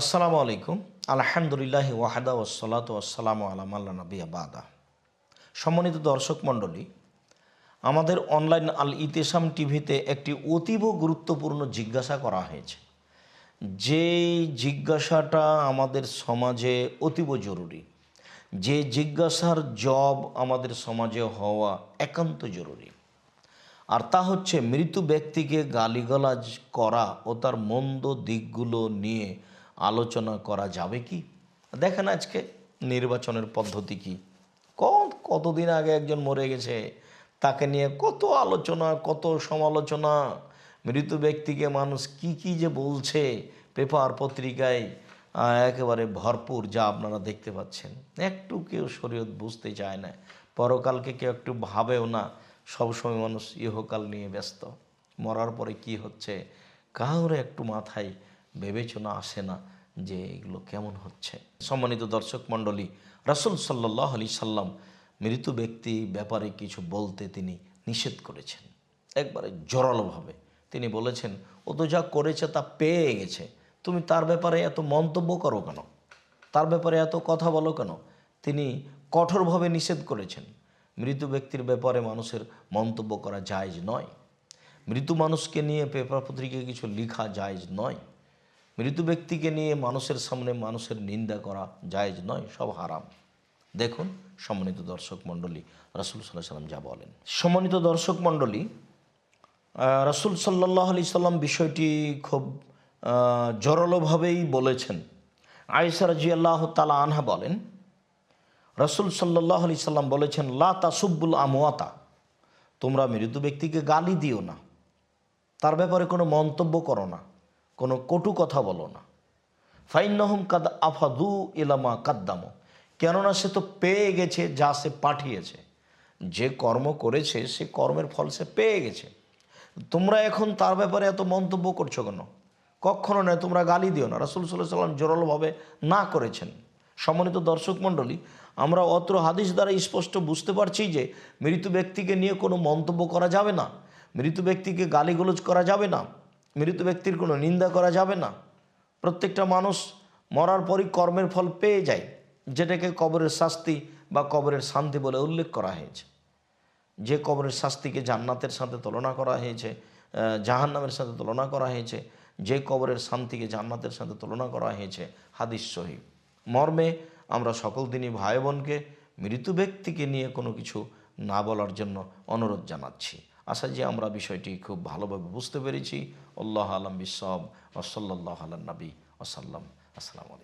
আসসালামু আলাইকুম। আলহামদুলিল্লাহ ওয়াহাদা ওসালাত ওয়াসালাম আলাম আল্লাহ নবী আবাদা সম্মানিত দর্শক মণ্ডলী, আমাদের অনলাইন আল ইতেসাম টিভিতে একটি অতীব গুরুত্বপূর্ণ জিজ্ঞাসা করা হয়েছে। যে জিজ্ঞাসাটা আমাদের সমাজে অতীব জরুরি, যে জিজ্ঞাসার জব আমাদের সমাজে হওয়া একান্ত জরুরি। আর তা হচ্ছে মৃত ব্যক্তিকে গালিগালাজ করা ও তার মন্দ দিকগুলো নিয়ে আলোচনা করা যাবে কি? দেখেন আজকে নির্বাচনের পদ্ধতি কি? কত, কতদিন আগে একজন মরে গেছে? তাকে নিয়ে কত আলোচনা, কত সমালোচনা? মৃত ব্যক্তিকে মানুষ কি কি যে বলছে পেপার পত্রিকায় একেবারে ভরপুর যা আপনারা দেখতে পাচ্ছেন। একটু কেউ শরীয়ত বুঝতে চায় না। পরকালকে কেউ একটু ভাবেও না। সবসময় মানুষ ইহকাল নিয়ে ব্যস্ত। মরার পরে কি হচ্ছে? কাউরে একটু মাথায় বিবেচনা আসে না যে এগুলো কেমন হচ্ছে। সম্মানিত দর্শক মণ্ডলী, রাসুল সাল্লাহ আলি সাল্লাম মৃত ব্যক্তি ব্যাপারে কিছু বলতে তিনি নিষেধ করেছেন। একবারে জোরালোভাবে তিনি বলেছেন, ও তো যা করেছে তা পেয়ে গেছে। তুমি তার ব্যাপারে এত মন্তব্য করো কেন? তার ব্যাপারে এত কথা বলো কেন? তিনি কঠোরভাবে নিষেধ করেছেন। মৃত ব্যক্তির ব্যাপারে মানুষের মন্তব্য করা জায়জ নয়। মৃত মানুষকে নিয়ে পেপার পত্রিকায় কিছু লেখা জায়জ নয়। মৃত ব্যক্তিকে নিয়ে মানুষের সামনে মানুষের নিন্দা করা জায়েজ নয়, সব হারাম। দেখুন সম্মানিত দর্শক মণ্ডলী, রাসুল সাল্লাহ সাল্লাম যা বলেন। সম্মানিত দর্শক মণ্ডলী রাসূল সাল্লাহ আলি সাল্লাম বিষয়টি খুব জোরালোভাবেই বলেছেন। আয়েসা রাজি আল্লাহ তালা আনহা বলেন, রসুল সাল্লাহ আলি সাল্লাম বলেছেন, লা তাসুব্বুল আমোয়াতা তোমরা মৃত ব্যক্তিকে গালি দিও না। তার ব্যাপারে কোনো মন্তব্য করো না। কোনো কটু কথা বলো না। ফাইন্নহম কাদ আফাদু ইলামা কাদ্দামো। কেননা সে তো পেয়ে গেছে যা সে পাঠিয়েছে। যে কর্ম করেছে, সে কর্মের ফল সে পেয়ে গেছে। তোমরা এখন তার ব্যাপারে এত মন্তব্য করছ কেন? কখনো নয়, তোমরা গালি দিও না। রাসুল সাল্লাহ সাল্লাম জোরালোভাবে না করেছেন। সম্মানিত দর্শক মণ্ডলী, আমরা অত্র হাদিস দ্বারা স্পষ্ট বুঝতে পারছি যে, মৃত ব্যক্তিকে নিয়ে কোনো মন্তব্য করা যাবে না। মৃত ব্যক্তিকে গালিগুলোজ করা যাবে না। মৃত ব্যক্তির কোনো নিন্দা করা যাবে না। প্রত্যেকটা মানুষ মরার পরই কর্মের ফল পেয়ে যায়, যেটাকে কবরের শাস্তি বা কবরের শান্তি বলে উল্লেখ করা হয়েছে। যে কবরের শাস্তিকে জান্নাতের সাথে তুলনা করা হয়েছে জাহান্নামের সাথে তুলনা করা হয়েছে, যে কবরের শান্তিকে জান্নাতের সাথে তুলনা করা হয়েছে, হাদিস সহি। মর্মে আমরা সকল দিনই ভাই বোনকে মৃত ব্যক্তিকে নিয়ে কোনো কিছু না বলার জন্য অনুরোধ জানাচ্ছি। আশা যে আমরা বিষয়টি খুব ভালোভাবে বুঝতে পেরেছি। আল্লাহ আলম বিসব ওসল্লাহ আল্লাহ নবী ওসাল্লাম আসসালামু আলাইকুম।